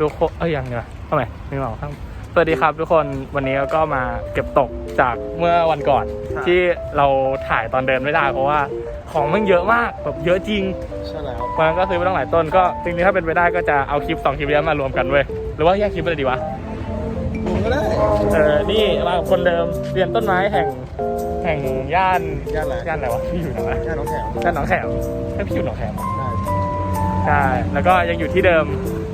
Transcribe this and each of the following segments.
ทุกคนเอ้ยยังเนี่ยทำไมไม่บอกครับสวัสดีครับทุกคนวันนี้ก็มาเก็บตกจากเมื่อวันก่อนครับที่เราถ่ายตอนเดินไม่ได้ เพราะว่าของมันเยอะมากแบบเยอะจริงใช่แล้ววันนั้นก็ซื้อไปตั้งหลายต้นก็จริงๆถ้าเป็นไปได้ก็จะเอาคลิปสองคลิปนี้มารวมกันเว้ยหรือว่าแยกคลิปไปเลยดีวะดูก็ได้เออนี่มากับคนเดิมเรียนต้นไม้แห่งแห่งย่านย่านอะไรย่านอะไรวะพี่อยู่ไหนวะย่านน้องแถวย่านหนองแขมให้พี่อยู่หนองแขมใช่ใช่แล้วก็ยังอยู่ที่เดิม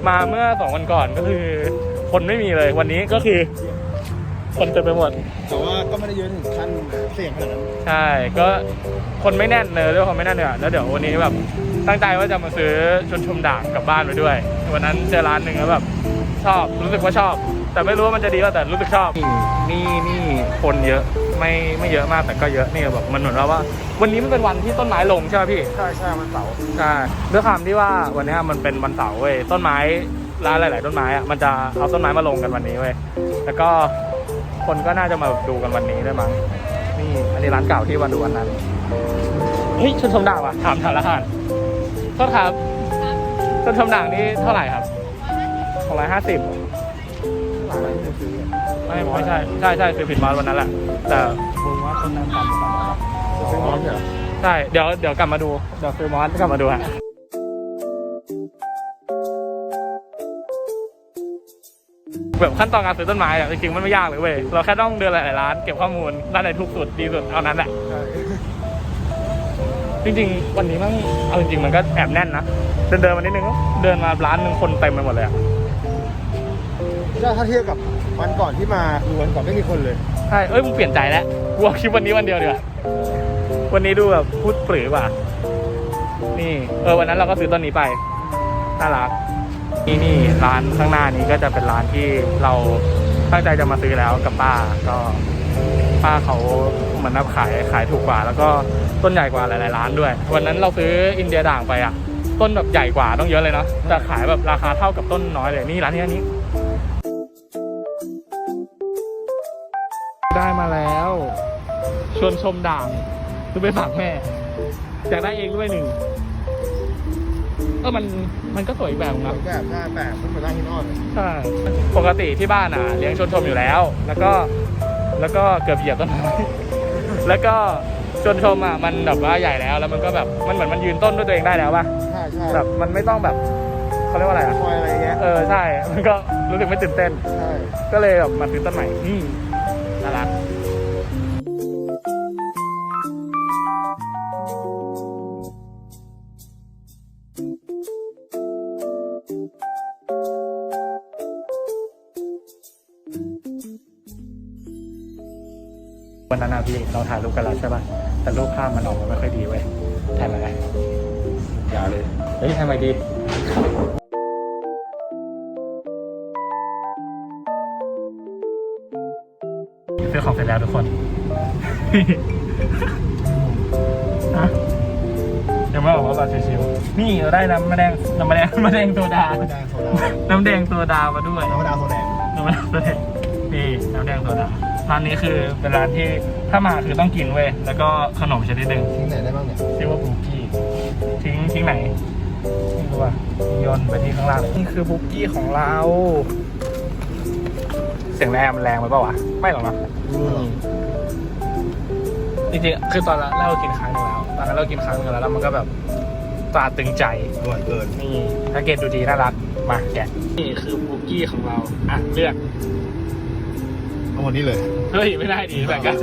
มาเมื่อสองวันก่อนก็คือ คนไม่มีเลยวันนี้ก็คือ คนเต็มไปหมด แต่ว่าก็ไม่ได้เยอะถึงขั้นเสี่ยงขนาดนั้นใช่ ก็คนไม่แน่นเลยเรื่องคนไม่แน่นเนี่ยแล้วเดี๋ยววันนี้แบบตั้งใจว่าจะมาซื้อชนชมด่างกลับบ้านไปด้วย วันนั้นเจอร้านหนึ่งแล้วแบบชอบรู้สึกว่าชอบ แต่ไม่รู้ว่ามันจะดีว่าแต่รู้สึกชอบ นี่นี่คนเยอะ ไม่ไม่เยอะมากแต่ก็เยอะนี่แบบมันเหมือนว่า วันนี้มันเป็นวันที่ต้นไม้ลงใช่ไหมพี่ใช่ใช่วันเสาร์ใช่ด้วยความที่ว่าวันนี้มันเป็นวันเสาร์เว้ยต้นไม้ร้านหลาย ๆ ต้นไม้อะมันจะเอาต้นไม้มาลงกันวันนี้เว้ยแล้วก็คนก็น่าจะมาดูกันวันนี้ได้มั้งนี่อันนี้ร้านเก่าที่วันดูวันนั้นเฮ้ยชุดชมด่างว่ะถามทางละหันโทษครับชุดชมด่างนี่เท่าไหร่ครับสองร้อยห้าสิบ ไม่ไม่ใช่ใช่ใช่คือผิดมาวันนั้นแหละแต่บุญว่าต้นนั้นทำสามร้อยซื้อมอสเหรอใช่เดี๋ยวเดี๋ยวกลับมาดูเดี๋ยวซื้อมอสกลับมาดูฮะแบบขั้นตอนการซื้อต้นไม้อะจริงๆมันไม่ยากเลยเว้ยเราแค่ต้องเดินหลายๆร้านเก็บข้อมูลร้านไหนถูกสุดดีสุดเอานั้นแหละจริงๆ วันนี้มันเอาจริงๆมันก็แอบแน่นนะเดินเดินมานิดนึงเดินมาร้านหนึ่งคนเต็มไปหมดเลยอะ ถ้าถ้าเทียบกับวันก่อนที่มาคือวันก่อนไม่มีคนเลย ใช่ เอ้ยมึงเปลี่ยนใจแล้วกูเอาคลิปวันนี้วันเดียวดียวาวันนี้ดูแบบพูดปรือกว่า นี่ เออวันนั้นเราก็ซื้อต้นนี้ไป น่ารัก นี่นี่ร้านข้างหน้านี้ก็จะเป็นร้านที่เราตั้งใจจะมาซื้อแล้วกับป้า ก็ป้าเขาเหมือนนับขายขายถูกกว่า แล้วก็ต้นใหญ่กว่าหลายๆร้านด้วย วันนั้นเราซื้ออินเดียด่างไปอะ ต้นแบบใหญ่กว่าต้องเยอะเลยเนาะ แต่ขายแบบราคาเท่ากับต้นน้อยเลย นี่ร้านนี้นนี้ ได้มาแล้ว ชวนชมด่างซื้อไปฝากแม่อยากได้เองด้วยหนึ่งเออมันมันก็สวยอีกแบบนะ แบบหน้าแบบมันเหมือนหน้าหินอ่อนเลยใช่ปกติที่บ้านอะเลี้ยงชวนชมอยู่แล้ว แล้วก็แล้วก็เกือบเหยียบต้นไม้ แล้วก็ชวนชมอะมันแบบว่าใหญ่แล้ว แล้วมันก็แบบมันเหมือนมันยืนต้นด้วยตัวเองได้แล้วป่ะใช่ใช่แบบมันไม่ต้องแบบเขาเรียกว่าอะไรอะคอยอะไรเงี้ยเออใช่ มันก็รู้สึกไม่ตื่นเต้น ใช่ก็เลยแบบมาซื้อต้นใหม่นี่ น่ารักวันนั้นนะพี่เราถ่ายรูปกันแล้วใช่ป่ะ แต่รูปภาพมันออกมาไม่ค่อยดีเว้ยถ่ายมาไงอย่าเลย เฮ้ยทำไมดี ซื้อของเสร็จแล้วทุกคนฮะยังไม่ออกมาแบบชิวๆนี่เราได้น้ำมะแดงน้ำมะแดงมะแดงโซดา น้ำแดงโซดาน้ำแดงโซดามาด้วย น้ำมะนาวโซแดงน้ำมะแดงโซดานี่น้ำแดงโซดาร้านนี้คือเป็นร้านที่ถ้ามาคือต้องกินเว้ย แล้วก็ขนมชนิดหนึ่งทิ้งไหนได้บ้างเนี่ยชื่อว่าบุกี้ ทิ้งทิ้งไหนไม่รู้อะโยนไปที่ข้างล่างเลยนี่คือบุกี้ของเรา เสียงแรงมันแรงไปเปล่าวะไม่หรอกเนอะอืมจริงๆคือตอนละเรากินครั้งหนึงแล้วตอนนั้นเรากินครั้งหนึงแล้วแล้วมันก็แบบตราตรึงใจ อร่อยเกินนี่แพ็กเกจดูดีน่ารัก มาแกะนี่คือบุกี้ของเรา อะ เลือก เอาวันนี้เลย เฮ้ย ไม่ได้ดีแต่กัน